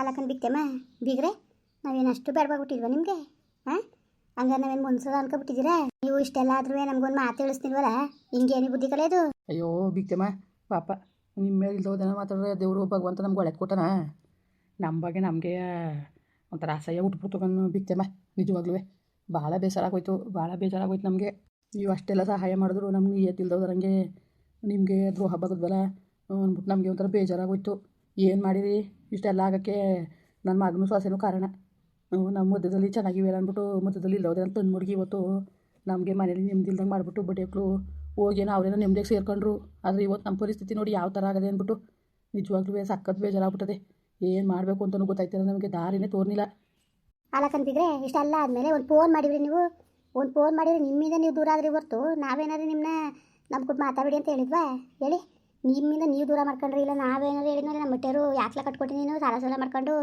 ಅಲ್ಲಕ್ಕನ್ ಬಿಕ್ತೆಮ್ಮ ಬೀಗ್ರೆ, ನಾವೇನು ಅಷ್ಟು ಬೇಡವಾಗ್ಬಿಟ್ಟಿಲ್ವ ನಿಮಗೆ? ಹಾಂ ಹಂಗಾರೆ ನಾವೇನು ಮುನ್ಸದ ಅನ್ಕೊಬಿಟ್ಟಿದ್ದೀರಾ ನೀವು ಇಷ್ಟೆಲ್ಲ ಆದ್ರೂ ನಮ್ಗೊಂದು ಮಾತು ತಿಳಿಸ್ತಿಲ್ವಲ್ಲ ಹಿಂಗೇನು ಬುದ್ಧಿ ಕಲಿಯೋದು ಅಯ್ಯೋ ಬಿಗ್ತಮ್ಮ ಪಾಪ. ನಿಮ್ಮ ಮೇಲೆ ಇಲ್ದೋದನ್ನ ಮಾತಾಡಿದ್ರೆ ದೇವರು ಭಗವಂತ ನಮ್ಗೆ ಒಳಗೆ ಕೊಟ್ಟನ? ನಮ್ಮ ಬಗ್ಗೆ ನಮಗೆ ಒಂಥರ ಅಸಹ್ಯ ಉಟ್ಬಿಡ್ತಕ್ಕನ್ನು ಬಿಗ್ತಮ್ಮ ನಿಜವಾಗ್ಲೂ ಭಾಳ ಬೇಸರಾಗೋಯ್ತು, ಭಾಳ ಬೇಜಾರಾಗೋಯ್ತು ನಮಗೆ. ನೀವು ಅಷ್ಟೆಲ್ಲ ಸಹಾಯ ಮಾಡಿದ್ರು ನಮ್ಗೆ ಏತಿಲ್ದೋದ್ರಂಗೆ ನಿಮಗೆ ದ್ರೋಹ ಬಗದ್ವಲ್ಲ ಅಂದ್ಬಿಟ್ಟು ನಮಗೆ ಒಂಥರ ಬೇಜಾರಾಗೋಯ್ತು. ಏನು ಮಾಡಿರಿ ಇಷ್ಟೆಲ್ಲ ಆಗೋಕ್ಕೆ ನನ್ನ ಮಗನೂ ಸೊಸೆನೂ ಕಾರಣ. ನಮ್ಮ ಮಧ್ಯದಲ್ಲಿ ಚೆನ್ನಾಗಿವೆ ಅಂದ್ಬಿಟ್ಟು ಮಧ್ಯದಲ್ಲಿ ಇಲ್ಲೋದೆ ಅಂತ ತಂದು ಮುಡ್ಗಿ ಇವತ್ತು ನಮಗೆ ಮನೇಲಿ ನೆಮ್ಮದಿಲ್ದಂಗೆ ಮಾಡಿಬಿಟ್ಟು ಬಡ್ಡೆಕ್ಳು ಹೋಗೇನೋ ಅವರೇನೋ ನೆಮ್ಮದಿಗೆ ಸೇರ್ಕೊಂಡ್ರು. ಆದರೆ ಇವತ್ತು ನಮ್ಮ ಪರಿಸ್ಥಿತಿ ನೋಡಿ ಯಾವ ಥರ ಆಗದೆ ಅಂದ್ಬಿಟ್ಟು ನಿಜವಾಗ್ಲೂ ಸಖತ್ ಬೇಜಾರಾಗ್ಬಿಟ್ಟದೆ. ಏನು ಮಾಡಬೇಕು ಅಂತಲೂ ಗೊತ್ತಾಯ್ತಿಲ್ಲ ನಮಗೆ, ದಾರಿನೇ ತೋರ್ನಿಲ್ಲ. ಅಲ್ಲ ಬಿಗ್ರೆ ಇಷ್ಟೆಲ್ಲ ಆದಮೇಲೆ ಒಂದು ಫೋನ್ ಮಾಡಿದ್ರಿ ನೀವು. ಒಂದು ಫೋನ್ ಮಾಡಿದ್ರೆ ನಿಮ್ಮಿಂದ ನೀವು ದೂರ ಆದ್ರಿ ಹೊರ್ತು. ನಾವೇನಾದ್ರೂ ನಿಮ್ಮನ್ನ ನಮ್ಮ ಮಾತಾಡಿ ಅಂತ ಹೇಳಿದ್ವಾ? ಹೇಳಿ. ನಿಮ್ಮಿಂದ ನೀವು ದೂರ ಮಾಡ್ಕೊಂಡ್ರಿ, ಇಲ್ಲ ನಾವೇನಾದ್ರು ಹೇಳಿದ್ರೆ ನಮ್ಮ ಮಟ್ಟರು ಯಾಕ್ಲ ಕಟ್ಕೊಟ್ಟು ನೀನು, ಸಾಲ ಸಾಲ ಮಾಡ್ಕೊಂಡು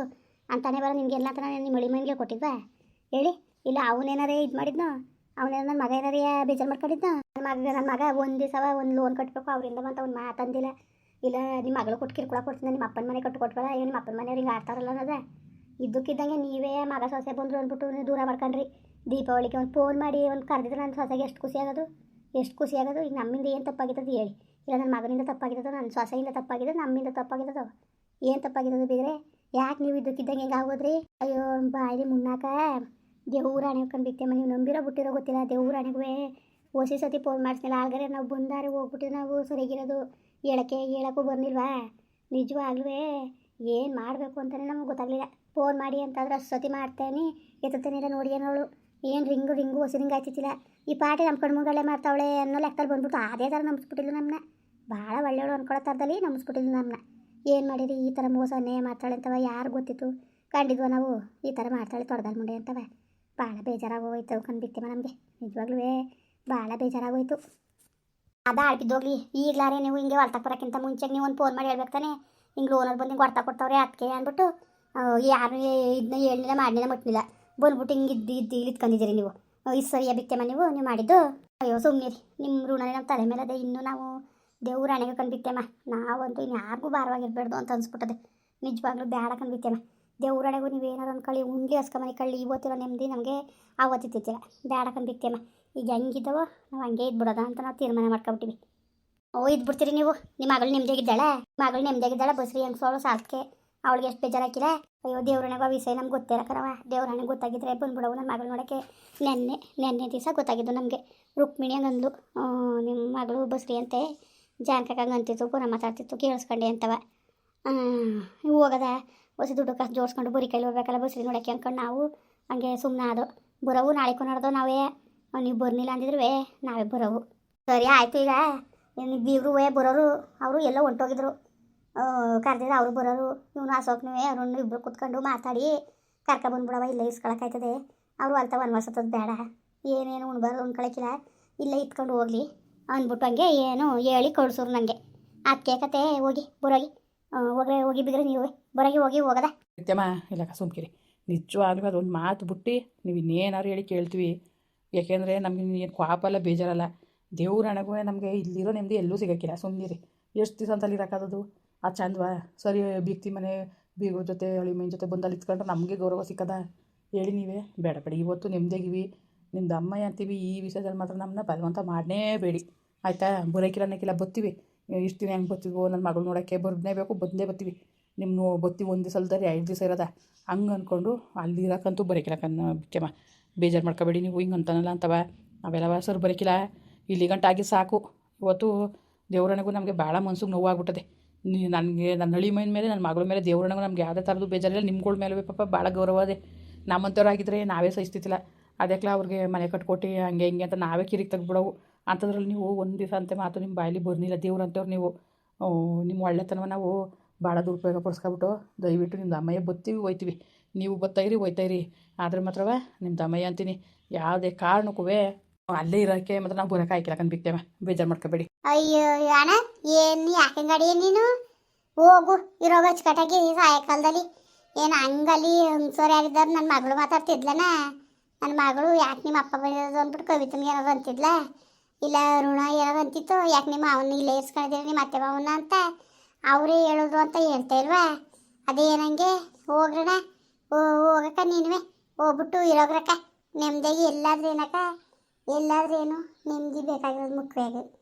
ಅಂತಾನೆ ಬರೋ ನಿಮಗೆಲ್ಲ ಅಂತ ನಾನು ನಿಮ್ಮ ಮಳಿ ಮನೆಗೆ ಕೊಟ್ಟಿದ್ವಾ? ಹೇಳಿ, ಇಲ್ಲ ಅವನೇನಾರೇ ಇದು ಮಾಡಿದ್ನು? ಅವನೇನ ನನ್ನ ಮಗ ಏನಾರೇ ಬೇಜಾರು ಮಾಡ್ಕೊಂಡಿದ್ನೋ? ನನ್ನ ಮಗ ನನ್ನ ಮಗ ಒಂದು ದಿವಸ ಒಂದು ಲೋನ್ ಕಟ್ಟಬೇಕು ಅವರಿಂದ ಅಂತ ಅವ್ನು ಮಾತಂದಿಲ್ಲ ಇಲ್ಲ ನಿಮ್ಮ ಮಗಳು ಕೊಟ್ಟು ಕಿರ್ಕೊಳ ಕೊಡ್ತೀನಿ ನಿಮ್ಮ ಅಪ್ಪನ ಮನೆ ಕಟ್ಟು ಕೊಟ್ವಲ್ಲ ಈಗ ನಿಮ್ಮ ಅಪ್ಪನ ಮನೆಯವ್ರು ಹಿಂಗೆ ಆಡ್ತಾರಲ್ಲ ಅನ್ನೋದ? ಇದ್ದಕ್ಕಿದ್ದಂಗೆ ನೀವೇ ಮಗ ಸೊಸೆ ಬಂದರು ಅಂದ್ಬಿಟ್ಟು ನೀವು ದೂರ ಮಾಡ್ಕೊಂಡ್ರಿ. ದೀಪಾವಳಿಗೆ ಒಂದು ಫೋನ್ ಮಾಡಿ, ಒಂದು ಕರೆದಿದ್ರೆ ನನ್ನ ಸೊಸೆಗೆ ಎಷ್ಟು ಖುಷಿ ಆಗೋದು? ಎಷ್ಟು ಖುಷಿ ಆಗೋದು? ಈಗ ನಮ್ಮಿಂದ ಏನು ತಪ್ಪಾಗಿದ್ದದು ಹೇಳಿ. ಇಲ್ಲ ನನ್ನ ಮಗನಿಂದ ತಪ್ಪಾಗಿದ್ದದು ನನ್ನ ಸೊಸೆಯಿಂದ ತಪ್ಪಾಗಿದೆ ನಮ್ಮಿಂದ ತಪ್ಪಾಗಿದ್ದದು? ಏನು ತಪ್ಪಾಗಿದ್ದದು ಬಿದ್ರೆ ಯಾಕೆ ನೀವು ಇದ್ದಕ್ಕಿದ್ದಂಗೆ ಹೆಂಗೆ ಆಗೋದ್ರಿ? ಅಯ್ಯೋ, ಬಾಯಿ ಮುನ್ನಾಕ. ದೇವ್ರ ಹಣೆ ಕಂಡು ನೀವು ನಂಬಿರೋ ಬಿಟ್ಟಿರೋ ಗೊತ್ತಿಲ್ಲ. ದೇವ್ರ ಹಣೆಗೂ ಓಸಿ ಸತಿ ಫೋನ್ ಮಾಡಿಸ್ನಿಲ್ಲ ಆಲ್ಗರೆ ನಾವು ಬಂದಾರೆ ಹೋಗ್ಬಿಟ್ಟು ನಾವು ಸರಿಗಿರೋದು. ಹೇಳಕ್ಕೆ ಹೇಳಕ್ಕೂ ಬರ್ನಿಲ್ವಾ ನಿಜವಾಗ್ಲೂ ಏನು ಮಾಡಬೇಕು ಅಂತಲೇ ನಮಗೆ ಗೊತ್ತಾಗಲಿಲ್ಲ. ಫೋನ್ ಮಾಡಿ ಅಂತಂದ್ರೆ ಅಷ್ಟು ಸತಿ ಮಾಡ್ತೇನೆ. ಎತ್ತುತ್ತೇನಿಲ್ಲ ನೋಡಿ. ಏನೋಳು ಏನು ರಿಂಗು ರಿಂಗು ಹೊಸ ರಿಂಗ್ ಆಯ್ತಿತ್ತಿಲ್ಲ. ಈ ಪಾಟಿ ನಮ್ಮ ಕಣ್ಮುಗಳೇ ಮಾಡ್ತಾವಳೆ ಅನ್ನೋ ಲೆಕ್ಕದಲ್ಲಿ ಬಂದ್ಬಿಟ್ಟು ಅದೇ ಥರ ನಂಬಿಸ್ಬಿಟ್ಟಿಲ್ಲ ನಮ್ಮನ್ನ ಭಾಳ ಒಳ್ಳೆಯವಳು ಅನ್ಕೊಳ್ಳೋ ಥರದಲ್ಲಿ ನಂಬಿಸ್ಬಿಟ್ಟಿಲ್ಲ ನಮ್ಮನ್ನ ಏನು ಮಾಡಿರಿ? ಈ ಥರ ಮೋಸನೇ ಮಾಡ್ತಾಳೆ ಅಂತವ ಯಾರು ಗೊತ್ತಿತ್ತು? ಕಂಡಿದ್ವ ನಾವು. ಈ ಥರ ಮಾಡ್ತಾಳೆ ತೊಡೆದಲ್ಲಿ ಮುಂಡೆ ಅಂತವ. ಭಾಳ ಬೇಜಾರಾಗೋಯ್ತು ಕಂಡ್ಬಿಟ್ಟಿವ ನಮಗೆ. ನಿಜವಾಗ್ಲೂ ಭಾಳ ಬೇಜಾರಾಗೋಯ್ತು. ಅದ ಆಳ್ಬಿದ್ದೋಗ್ಲಿ ಈಗಲಾರೇ ನೀವು ಹಿಂಗೆ ಹೊರ್ತಾಕ್ ಬರೋಕ್ಕಿಂತ ಮುಂಚೆ ನೀವು ಒಂದು ಫೋನ್ ಮಾಡಿ ಹೇಳ್ಬೇಕು ತಾನೆ. ಹಿಂಗೆ ಲೋನಲ್ಲಿ ಬಂದು ಹಿಂಗೆ ಹೊರ್ತಾ ಕೊಡ್ತಾವ್ರೆ ಅದಕ್ಕೆ ಅಂದ್ಬಿಟ್ಟು ಯಾರು ಇದನ್ನ ಹೇಳಿಲ್ಲ ಮಾಡಲಿಲ್ಲ ಮುಟ್ಲಿಲ್ಲ. ಬಂದ್ಬಿಟ್ಟು ಹಿಂಗೆ ಇದ್ದು ಇದ್ದು ಇಲ್ಲಿ ಇತ್ಕೊಂಡಿದ್ದೀರಿ ನೀವು ಇದು ಸರಿಯ ಬಿತ್ತೆಮ್ಮ ನೀವು? ನೀವು ಮಾಡಿದ್ದು? ಅಯ್ಯೋ ಸುಮ್ಮನಿರಿ ನಿಮ್ಮ ಋಣನೇ ನಮ್ಮ ತಲೆ ಮೇಲೆ ಅದೇ ಇನ್ನೂ ನಾವು ದೇವ್ರ ಹಣೆಗೆ ಕಂಡ್ಬಿತ್ತೇಮ್ಮ ನಾವಂತೂ ಇನ್ನು ಯಾರಿಗೂ ಭಾರವಾಗಿರ್ಬಾರ್ದು ಅಂತ ಅನ್ಸ್ಬಿಟ್ಟದೆ. ನಿಜವಾಗ್ಲೂ ಬೇಡ ಕಂಡ್ಬಿತ್ತೇಮ್ಮ ದೇವ್ರ ಹಣೆಗೂ ನೀವೇನಾರು ಅಂದ್ಕೊಳ್ಳಿ ಉಂಡ್ಲಿ ಹಸ್ಕೊಂಬನಿ ಕಳ್ಳಿ, ಇವತ್ತಿರೋ ನೆಮ್ಮದಿ ನಮಗೆ ಆವತ್ತಿತ್ತಿಲ್ಲ ಬೇಡ ಕಂಡ್ಬಿತ್ತೇಮ್ಮ ಈಗ ಹೆಂಗಿದ್ದಾವೋ ನಾವು ಹಂಗೆ ಇದ್ಬಿಡೋದ ಅಂತ ನಾವು ತೀರ್ಮಾನ ಮಾಡ್ಕೊಬಿಟ್ಟಿವಿ. ಓ, ಇದ್ಬಿಡ್ತೀರಿ ನೀವು. ನಿಮ್ಮ ಮಗಳು ನೆಮ್ಮದಿಯಾಗಿದ್ದಾಳೆ ಮಗಳು ನೆಮ್ಮದಿಯಾಗಿದ್ದಾಳೆ ಬಸ್ರಿ ಹೆಂಗ್ಸೋಳು ಸಾಲ್ಕೆ. ಅವಳಿಗೆ ಎಷ್ಟು ಬೇಜಾರಾಕಿಲ್ಲ ಅಯ್ಯೋ ದೇವ್ರನೆಗ ವಿಷಯ ನಮ್ಗೆ ಗೊತ್ತಿಲ್ಲ ಕರವ ದೇವ್ರನೆ ಗೊತ್ತಾಗಿದ್ರೆ ಬಂದ್ಬಿಡವು ನನ್ನ ಮಗಳು ನೋಡೋಕ್ಕೆ. ನೆನ್ನೆ ನೆನ್ನೆ ದಿವಸ ಗೊತ್ತಾಗಿದ್ದು ನಮಗೆ. ರುಕ್ಮಿಣಿ ಹಂಗಂದ್ಲು. ನಿಮ್ಮ ಮಗಳು ಬಸ್ರಿ ಅಂತೆ. ಜಾನ್ಕಾಗ ಅಂತಿತ್ತು, ಪುನಃ ಮಾತಾಡ್ತಿತ್ತು. ಕೇಳಿಸ್ಕೊಂಡೆ ಅಂತವ. ಹೋಗದ? ಹೊಸ ದುಡ್ಡು ಕಾಸು ಜೋಡಿಸ್ಕೊಂಡು ಬುರಿ ಕೈಲಿ ಹೋಗ್ಬೇಕಲ್ಲ ಬಸ್ರಿ ನೋಡೋಕ್ಕೆ ಅಂದ್ಕೊಂಡು ನಾವು. ಹಂಗೆ ಸುಮ್ಮನೆ ಅದು ಬರೋವು ನಾಳೆ ಕೊನಾಡ್ದು ನಾವೇ. ನೀವು ಬರ್ನಿಲ್ಲ ಅಂದಿದ್ರು ನಾವೇ ಬರೋವು. ಸರಿ, ಆಯಿತು ಈಗ. ನೀವು ಬೀಗರು ಬರೋರು ಅವರು ಎಲ್ಲ ಹೊಂಟೋಗಿದ್ರು. ಕರೆದಿದ್ದು ಅವರು ಬರೋರು, ಇವನು ಅಶೋಕ್ನೂ ಅರುಣ್ ಇಬ್ಬರು ಕುತ್ಕೊಂಡು ಮಾತಾಡಿ ಕರ್ಕ ಬಂದ್ಬಿಡವ, ಇಲ್ಲೇ ಇಸ್ಕೊಳಕ್ಕಾಯ್ತದೆ. ಅವರು ಅಲ್ತ ವನವಾಸತ್ತದ ಬೇಡ. ಏನೇನು ಉಣ್ಬಾರ್ದು ಉಣ್ಕೊಳಕ್ಕಿಲ್ಲ ಇಲ್ಲೇ ಇತ್ಕೊಂಡು ಹೋಗ್ಲಿ ಅಂದ್ಬಿಟ್ಟು ಹಂಗೆ ಏನು ಹೇಳಿ ಕಳ್ಸೋರು ನನಗೆ ಅದಕ್ಕೆ ಕತೆ ಹೋಗಿ, ಬರೋಗಿ. ಹೋಗ್ರೆ, ಹೋಗಿ ಬಿದ್ರೆ ನೀವು. ಬರೋಗಿ, ಹೋಗಿ, ಹೋಗದ. ನಿತ್ಯಮ್ಮ ಇಲ್ಲ ಸುಮ್ಕಿರಿ ನಿಜವಾಗ್ಲೂ ಅದೊಂದು ಮಾತು ಬಿಟ್ಟು ನೀವು ಇನ್ನೇನಾರು ಹೇಳಿ ಕೇಳ್ತೀವಿ. ಯಾಕೆಂದರೆ ನಮಗೆ ಏನು ಕ್ವಾಪಲ್ಲ ಬೇಜಾರಲ್ಲ. ದೇವ್ರ ಹಣಗೂ ನಮಗೆ ಇಲ್ಲಿರೋ ನೆಮ್ಮದಿ ಎಲ್ಲೂ ಸಿಗೋಕ್ಕಿಲ್ಲ. ಸುಮ್ಮನಿರಿ ಎಷ್ಟು ದಿವಸ ಅಂತಲ್ಲಿ ಇರೋಕ್ಕಾಗೋದು ಅದು ಚಂದವಾ ಸರಿ ಬೀಗ್ತಿ ಮನೆ, ಬೀಗ್ರ ಜೊತೆ ಅಳಿಮೈನ ಜೊತೆ ಬಂದಲ್ಲಿ ಇತ್ಕೊಂಡ್ರೆ ನಮಗೆ ಗೌರವ ಸಿಕ್ಕದ? ಹೇಳಿ ನೀವೇ. ಬೇಡ ಬೇಡ. ಇವತ್ತು ನೆಮ್ಮದಿಯಾಗಿವಿ ನಿಮ್ದು ಅಮ್ಮ ಅಂತೀವಿ, ಈ ವಿಷಯದಲ್ಲಿ ಮಾತ್ರ ನಮ್ಮನ್ನ ಬಲವಂತ ಮಾಡನೇ ಬೇಡಿ. ಆಯಿತಾ? ಬರೋಕಿಲ್ಲ ಅನ್ನೋಕ್ಕಿಲ್ಲ ಬತ್ತೀವಿ. ಇಷ್ಟು ದಿನ ಹೆಂಗೆ ಬತ್ತೀವೋ ನನ್ನ ಮಗಳು ನೋಡೋಕ್ಕೆ ಬರ್ದೇ ಬೇಕು ಬಂದೇ ಬರ್ತೀವಿ ನಿಮ್ಮ ನೋ, ಬತ್ತಿ ಒಂದು ದಿವಸ ಅಲ್ದರೆ ಐದು ದಿವಸ ಇರೋದ. ಹಂಗೆ ಅಂದ್ಕೊಂಡು ಅಲ್ಲಿ ಇರೋಕ್ಕಂತೂ ಬರೋಕಿಲ್ಲ ಕನ್ನ ಬಿಕ್ಕೆಮ್ಮ ಬೇಜಾರು ಮಾಡ್ಕೋಬೇಡಿ ನೀವು, ಹಿಂಗೆ ಅಂತಾನಲ್ಲ ಅಂತವ. ಅವೆಲ್ಲ ಸರ್ ಬರೋಕಿಲ್ಲ ಇಲ್ಲಿ ಗಂಟಾಗಿ ಸಾಕು. ಇವತ್ತು ದೇವ್ರಣೆಗೂ ನಮಗೆ ಭಾಳ ಮನ್ಸಿಗೆ ನೋವಾಗ್ಬಿಟ್ಟದೆ. ನನಗೆ ನನ್ನ ಹಳಿ ಮೈನ ಮೇಲೆ ನನ್ನ ಮಗಳ ಮೇಲೆ ದೇವ್ರಣೆಗೂ ನಮ್ಗೆ ಯಾವುದೇ ಥರದ್ದು ಬೇಜಾರಿಲ್ಲ. ನಿಮ್ಗಳ ಮೇಲೆ ಪಾಪ ಭಾಳ ಗೌರವ ಅದೇ. ನಮ್ಮಂಥವ್ರಾಗಿದ್ದರೆ ನಾವೇ ಸಹಿಸ್ತಿತ್ತಿಲ್ಲ ಅದಕ್ಕೆ ಅವ್ರಿಗೆ ಮನೆ ಕಟ್ಕೊಟ್ಟು ಹಂಗೆ ಹಿಂಗೆ ಅಂತ ನಾವೇ ಕಿರಿಕ್ ತೆಗ್ಬಿಡವು ಅಂಥದ್ರಲ್ಲಿ ನೀವು ಒಂದು ದಿವಸ ಅಂತ ಮಾತು ನಿಮ್ಮ ಬಾಯಲ್ಲಿ ಬರ್ನಿಲ್ಲ. ದೇವ್ರಂತವ್ರು ನೀವು. ನಿಮ್ಮ ಒಳ್ಳೆತನವ ನಾವು ಭಾಳ ದುರುಪಯೋಗ ಪಡಿಸ್ಕೊಬಿಟ್ಟು ದಯವಿಟ್ಟು ನಿಮ್ಮ ದಮಯ್ಯ ಬತ್ತೀವಿ, ಹೋಯ್ತೀವಿ. ನೀವು ಬತ್ತೈರಿ, ಹೋಯ್ತೈರಿ. ಆದ್ರೆ ಮಾತ್ರವ ನಿಮ್ಮ ದಮಯ್ಯ ಅಂತೀನಿ. ಯಾವುದೇ ಕಾರಣಕ್ಕೂ ಅಲ್ಲೇ ಇರೋಕ್ಕೆ ಮಾತ್ರ ನಾವು ಬರೋಕೆ ಆಯ್ಕಿಲ್ಲ ಕಂಡ್ಬಿಕ್ತೇವೆ ಬೇಜಾರು ಮಾಡ್ಕೋಬೇಡಿ. ಅಯ್ಯೋ ಅಣ್ಣ ಏನು ಯಾಕೆ ಗಾಡಿ ನೀನು? ಹೋಗು, ಇರೋ ಅಚ್ಚುಕಟ್ಟಾಗಿ ಸಾಯಂಕಾಲದಲ್ಲಿ. ಏನು ಹಂಗಲ್ಲಿ ಹಂಗ್ಸೋರು ಯಾರಿದ್ದಾರೆ ನನ್ನ ಮಗಳು ಮಾತಾಡ್ತಿದ್ಲನ? ನನ್ನ ಮಗಳು ಯಾಕೆ ನಿಮ್ಮ ಅಪ್ಪ ಬಂದಿರೋದು ಅಂದ್ಬಿಟ್ಟು ಕವಿತನಿಗೆ ಏನಾದ್ರು ಅಂತಿದ್ಲ? ಇಲ್ಲ ಋಣ ಏನಾದ್ರು ಅಂತಿತ್ತು? ಯಾಕೆ ನಿಮ್ಮ ಅವನ್ನ ಇಲ್ಲೇ ಇರ್ಸ್ಕೊಂಡಿದ್ದೀರಿ, ನಿಮ್ಮ ಅತ್ತೆ ಮಾವನ್ನ ಅಂತ? ಅವರೇ ಹೇಳೋದು ಅಂತ ಹೇಳ್ತಾ ಇಲ್ವಾ? ಅದೇನಂಗೆ ಹೋಗ್ರಣ. ಓ ಹೋಗಕ್ಕ ನೀನುವೆ. ಹೋಗ್ಬಿಟ್ಟು ಇರೋಗ್ರಕ್ಕ. ನೆಮ್ಮದಿಯಾಗಿ ಎಲ್ಲಾದ್ರೂ ಎಲ್ಲಾದ್ರೇನು ನೆಮ್ಮದಿ ಬೇಕಾಗಿರೋದು ಮುಖ್ಯವಾಗಿ.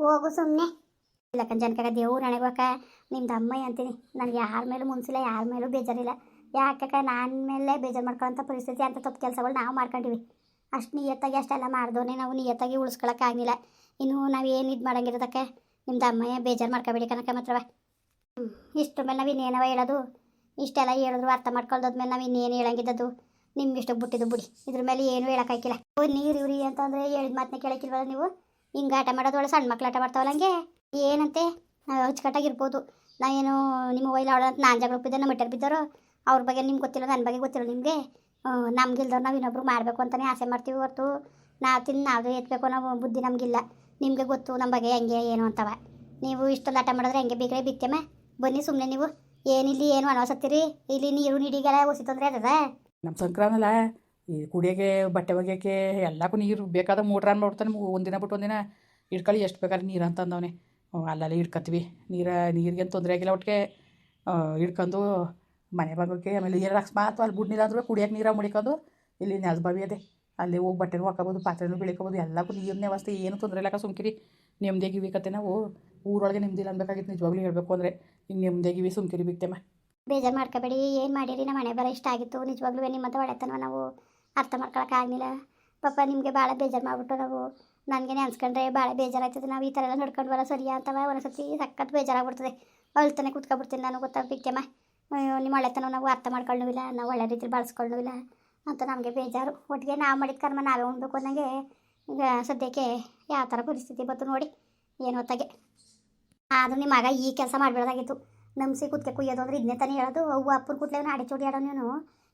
ಹೋಗು ಸುಮ್ಮನೆ ಇಲ್ಲಕ್ಕ ಜನಕಾಗ ದೇವ್ರು ನನಗಕ್ಕ ನಿಮ್ದು ಅಮ್ಮಯ್ಯ ಅಂತೀನಿ. ನನಗೆ ಯಾರ ಮೇಲೂ ಮುನ್ಸಿಲ್ಲ, ಯಾರ ಮೇಲೂ ಬೇಜಾರಿಲ್ಲ. ಯಾಕಕ್ಕ ನನ್ನ ಮೇಲೆ ಬೇಜಾರು ಮಾಡ್ಕೊಳ್ಳೋಂಥ ಪರಿಸ್ಥಿತಿ, ಅಂತ ತಪ್ಪು ಕೆಲಸಗಳು ನಾವು ಮಾಡ್ಕೊಂಡಿವಿ. ಅಷ್ಟು ನಿಯತ್ತಾಗಿ ಅಷ್ಟೆಲ್ಲ ಮಾಡ್ದೋನೆ ನಾವು ನಿಯತ್ತಾಗಿ ಉಳಿಸ್ಕೊಳಕ್ಕಾಗಿಲ್ಲ ಇನ್ನು ನಾವು ಏನು ಇದು ಮಾಡಂಗಿರೋದಕ್ಕೆ? ನಿಮ್ದು ಅಮ್ಮಯ್ಯ ಬೇಜಾರು ಮಾಡ್ಕೊಬೇಡಿ ಕನಕ ಮಾತ್ರವ ಇಷ್ಟು ಮೇಲೆ ನಾವು ಇನ್ನೇನವ ಹೇಳೋದು? ಇಷ್ಟೆಲ್ಲ ಹೇಳಿದ್ರು ಅರ್ಥ ಮಾಡ್ಕೊಳ್ದೋದ್ಮೇಲೆ ನಾವು ಇನ್ನೇನು ಹೇಳಂಗಿದ್ದದ್ದು? ನಿಮ್ಗೆ ಇಷ್ಟಕ್ಕೆ ಬಿಟ್ಟಿದ್ದು ಬಿಡಿ. ಇದ್ರ ಮೇಲೆ ಏನು ಹೇಳೋಕ್ಕಾಗಿಲ್ಲ ಓ, ನೀರು ಇವ್ರಿ ಅಂತಂದರೆ ಹೇಳಿದ ಮಾತನ್ನ ಕೇಳಕ್ಕಿಲ್ವಲ್ಲ ನೀವು? ಹಿಂಗೆ ಆಟ ಮಾಡೋದು ಒಳ್ಳೆ ಸಣ್ಣ ಮಕ್ಳು ಆಟ ಮಾಡ್ತಾವಲ್ಲ ಹಂಗೆ? ಏನಂತೆ? ನಾ ಏನು ನಿಮ್ಮ ಆಡೋ ಅಂತ ನಾನು ಜಗಳ ಬಿದ್ದೆ ನಮ್ಮ ಮಟ್ಟರ್ ಬಿದ್ದಾರೋ, ಅವ್ರ ಬಗ್ಗೆ ನಿಮ್ಗೆ ಗೊತ್ತಿಲ್ಲ ನನ್ನ ಬಗ್ಗೆ ಗೊತ್ತಿಲ್ಲ ನಿಮಗೆ? ನಮ್ಗಿಲ್ದವ್ರು ನಾವು ಇನ್ನೊಬ್ರು ಮಾಡಬೇಕು ಅಂತಲೇ ಆಸೆ ಮಾಡ್ತೀವಿ ಹೊರತು. ನಾವು ತಿಂದು ನಾವು ಎತ್ತಬೇಕು ಅನ್ನೋ ಬುದ್ಧಿ ನಮಗಿಲ್ಲ. ನಿಮಗೆ ಗೊತ್ತು ನಮ್ಮ ಬಗ್ಗೆ ಹೆಂಗೆ, ಏನು ಅಂತವ. ನೀವು ಇಷ್ಟೊಂದು ಆಟ ಮಾಡಿದ್ರೆ ಹೆಂಗೆ ಬೇಕೇ ಬಿತ್ತೇಮ ಬನ್ನಿ ಸುಮ್ಮನೆ ನೀವು. ಏನಿಲ್ಲಿ ಏನು ಅನವಸತ್ತೀರಿ ಇಲ್ಲಿ ನೀರು, ನೀಡಿಗೆಲ್ಲ ಒಸಿ ತೊಂದರೆ ಅದ? ನಮ್ಮ ಸಂಕ್ರಾಂತಲ್ಲ ಈ ಕುಡಿಯೋಕೆ ಬಟ್ಟೆ ಒಗೆಯೋಕ್ಕೆ ಎಲ್ಲಕ್ಕೂ ನೀರು ಬೇಕಾದ ಮೋಟ್ರ್ ಆನ್ ಮಾಡ್ತಾನೆ ಒಂದಿನ ಬಿಟ್ಟು ಒಂದಿನ ಇಟ್ಕೊಳ್ಳಿ ಎಷ್ಟು ಬೇಕಾದ್ರೆ ನೀರು ಅಂತ ಅಂದವನೇ. ಅಲ್ಲೆಲ್ಲ ಇಟ್ಕೊತೀವಿ ನೀರು, ನೀರಿಗೇನು ತೊಂದರೆ ಆಗಿಲ್ಲ ಒಟ್ಟಿಗೆ ಇಟ್ಕೊಂಡು ಮನೆ ಭಾಗಕ್ಕೆ ಆಮೇಲೆ ನೀರು ಅಕಸ್ಮಾತ್ ಅಲ್ಲಿ ಬುಡ್ ಅಂದ್ರೆ ಕುಡಿಯೋಕೆ ನೀರು ಮುಡಿಕೊಂಡು ಇಲ್ಲಿ ನೆಲದ ಬಾವಿ ಅದೇ. ಅಲ್ಲಿ ಹೋಗಿ ಬಟ್ಟೆನೂ ಹಾಕೋಬೋದು ಪಾತ್ರೆನೂ ಬೆಳಿಕೋಬೋದು, ಎಲ್ಲಕ್ಕೂ ನೀರಿನ ವ್ಯವಸ್ಥೆ. ಏನು ತೊಂದರೆ ಇಲ್ಲ ಸುಮ್ಕಿರಿ. ನೆಮ್ಮದಿಯಾಗಿ ಕತೆ ನಾವು. ಊರೊಳಗೆ ನೆಮ್ಮದಿಲ್ಲ ಅನ್ಬೇಕಾಗಿತ್ತು, ನಿಜವಾಗ್ಲೂ ಹೇಳಬೇಕು ಅಂದರೆ. ಹಿಂಗೆ ನೆಮ್ಮದಿಯಾಗಿವಿ ಸುಮ್ಕಿರಿ ಬಿಕ್ತೆಮ್ಮ ಬೇಜಾರು ಮಾಡ್ಕೋಬೇಡಿ. ಏನು ಮಾಡಿರಿ? ನಮ್ಮ ಮನೆ ಬರೋ ಇಷ್ಟ ಆಗಿತ್ತು. ನಿಜವಾಗ್ಲೂ ನಿಮ್ಮಂತ ಒಳ್ಳೆತನ ನಾವು. ಅರ್ಥ ಮಾಡ್ಕೊಳಕ್ಕಾಗಲಿಲ್ಲ ಪಾಪ ನಿಮಗೆ ಭಾಳ ಬೇಜಾರು ಮಾಡಿಬಿಟ್ಟು ನಾವು ನನಗೆ ಅನ್ಸ್ಕೊಂಡ್ರೆ ಭಾಳ ಬೇಜಾರಾಗ್ತದೆ. ನಾವು ಈ ಥರ ಎಲ್ಲ ನಡ್ಕೊಂಡು ಬರೋ ಸರಿಯಾ ಅಂತವ? ಒಂದೊಂದ್ಸತಿ ಸಖತ್ ಬೇಜಾರಾಗ್ಬಿಡ್ತದೆ. ಅಳ್ತಾನೆ ಕೂತ್ಕೊಬಿಡ್ತೀನಿ ನಾನು ಗೊತ್ತಾಗ್ಬಿಕ್ಕೆಮ್ಮ ಅಯ್ಯೋ, ನಿಮ್ಮ ಒಳ್ಳೆತನ ನಾವು ಅರ್ಥ ಮಾಡ್ಕೊಳ್ಳೋವಿಲ್ಲ, ನಾವು ಒಳ್ಳೆ ರೀತಿಲಿ ಬಳಸ್ಕೊಳ್ಳೋವಿಲ್ಲ ಅಂತ ನಮಗೆ ಬೇಜಾರು. ಒಟ್ಟಿಗೆ ನಾವು ಮಾಡಿದ ಕರ್ಮ ನಾವೇ ಉಣ್ಬೇಕು ಅನ್ನಂಗೆ ಈಗ ಸದ್ಯಕ್ಕೆ ಯಾವ ಥರ ಪರಿಸ್ಥಿತಿ ಬಂತು ನೋಡಿ, ಏನು ಹೊತ್ತಾಗೆ. ಆದರೂ ನಿಮ್ಮ ಮಗ ಈ ಕೆಲಸ ಮಾಡಬೇಡ್ದಾಗಿತ್ತು. ನಮ್ಸಿ ಕುತ್ಕೆ ಕುಯ್ಯೋದು ಅಂದ್ರೆ ಇದನ್ನೇ ತಾನೇ ಹೇಳೋದು. ಅವು ಅಪ್ಪನ ಕುಟ್ಲೆ ಆಡಿ ಚೋಡಿ ಆಡೋ ನೀನು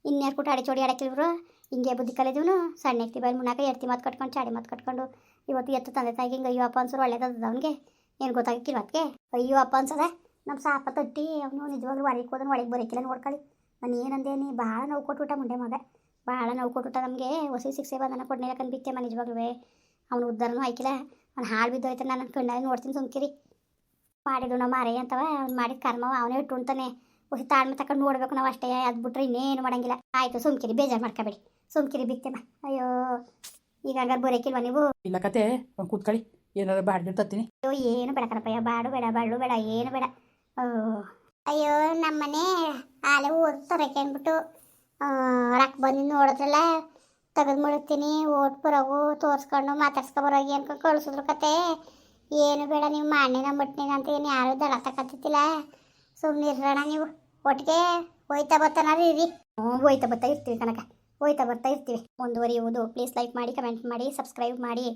ಇನ್ಯಾರು ಕೂಟ ಆಡಿ ಚೋಡಿ ಆಡಕ್ಕಿಲ್ವರು? ಹಿಂಗೆ ಬುದ್ಧಿ ಕಲಿದೀವನು ಸಣ್ಣ ಎತ್ತಿ ಬಾಯಿ ಮುನ್ನಾಕ ಎತ್ತಿ ಮಾತು ಕಟ್ಕೊಂಡು, ಚಾಡಿ ಮಾತು ಕಟ್ಕೊಂಡು, ಇವತ್ತು ಎತ್ತು ತಂದೆ ತಾಯಿಗೆ ಹಿಂಗೆ, ಅಯ್ಯೋ ಅಪ್ಪ ಅನ್ಸರು ಒಳ್ಳೇದದ ಅವನಿಗೆ? ಏನು ಗೊತ್ತಾಗಿಕ್ಕಿಲ್ಲ ಅದಕ್ಕೆ ಅಯ್ಯೋ ಅಪ್ಪ ಅನ್ಸದ? ನಮ್ಮ ಸಾಪ ತಟ್ಟಿ, ಅವನು ನಿಜವಾಗ್ಲೂ ಹೊರಗೆ ಹೋದನು ಒಳಗೆ ಬರೋಕ್ಕಿಲ್ಲ ನೋಡ್ಕೊಳ್ಳಿ ನಾನು ಏನಂದೆ ನೀ ಭಾಳ ನೋವು ಕೊಟ್ಬಿಟ್ಟ ಮುಂಡೆ ಮಗ. ಭಾಳ ನೋವು ಕೊಟ್ಬಿಟ್ಟ ನಮಗೆ. ಹೊಸ ಶಿಕ್ಷೆ ಬಂದನ ಕೊಡ್ನಿಲ್ಲ ಕಂದ್ಬಿತ್ತೆ ಮನೆ ನಿಜವಾಗ್ಲೂ ಅವನು ಉದ್ದಾರನೂ ಆಯ್ಕಿಲ್ಲ ಅವ್ನು ಹಾಳು ಬಿದ್ದೋಯ್ತಾನೆ, ನಾನು ಕಣ್ಣಲ್ಲಿ ನೋಡ್ತೀನಿ ಸುಮ್ಕಿರಿ. ಮಾಡಿದ್ದು ನಾವು ಮಾರೇ ಅಂತವ, ಅವ್ನು ಮಾಡಿದ ಕರ್ಮವ ಅವನೇ ಇಟ್ಟು ಉಣ್ತಾನೆ ಹೊಸ ತಾಳ್ಮೆ ತಕೊಂಡು ನೋಡ್ಬೇಕು ನಾವು ಅಷ್ಟೇ, ಅದು ಬಿಟ್ರೆ ಇನ್ನೇನು ಮಾಡೋಂಗಿಲ್ಲ. ಆಯಿತು ಸುಮ್ಕಿರಿ, ಬೇಜಾರು ಮಾಡ್ಕೋಬೇಡಿ. ಸುಮ್ಕಿರಿ ಬಿಕ್ತೇಮ್ಮ ಅಯ್ಯೋ ಈಗ ಹಂಗಾರೆ ಬರೋಕಿಲ್ವ ನೀವು? ಇಲ್ಲ ಕತೆ ಕೂತ್ಕೊಳ್ಳಿ. ಏನಾದ್ರು ಬಾಡ್ಗಿಟ್ಟು ತತ್ತೀನಿ ಅಯ್ಯೋ ಏನು ಬೇಡ ಕಣಪ್ಪಯ್ಯ ಬಾಡು ಬೇಡ ಬಾಡು ಬೇಡ ಏನು ಬೇಡ. ಓ. ಅಯ್ಯೋ ನಮ್ಮನೆ ಆಲೆ ಓದ್ ತರಕ್ಕೆ ಅಂದ್ಬಿಟ್ಟು ರೊಕ್ಕ ಬಂದು ನೋಡಿದ್ರಲ್ಲ ತೆಗೆದು ಮುಳುಗ್ತೀನಿ ಓಟ್ ಬರೋಗು ತೋರಿಸ್ಕೊಂಡು ಮಾತಾಡ್ಸ್ಕೊ ಬರೋಗಿ ಅನ್ಕೊಂಡು ಕಳಿಸಿದ್ರು ಕತೆ. ಏನು ಬೇಡ ನೀವು ಮಾಡಿನ ಮಟ್ಟಿನ ಅಂತ ಏನು ಯಾರು ದಳ ತಕತ್ತಿಲ್ಲ ಸುಮ್ಮನೆ ಇರೋಣ ನೀವು. ಒಟ್ಟಿಗೆ ಹೋಯ್ತಾ ಬರ್ತಾನಾರಿ ಇರಿ ಹ್ಞೂ ಹೋಯ್ತಾ ಬರ್ತಾ ಇರ್ತೀವಿ ಕನಕ ಹೋಯ್ತಾ ಬರ್ತಾ ಇರ್ತೀವಿ. ಮುಂದುವರಿಯುವುದು ಪ್ಲೀಸ್ ಲೈಕ್ ಮಾಡಿ ಕಮೆಂಟ್ ಮಾಡಿ ಸಬ್ಸ್ಕ್ರೈಬ್ ಮಾಡಿ.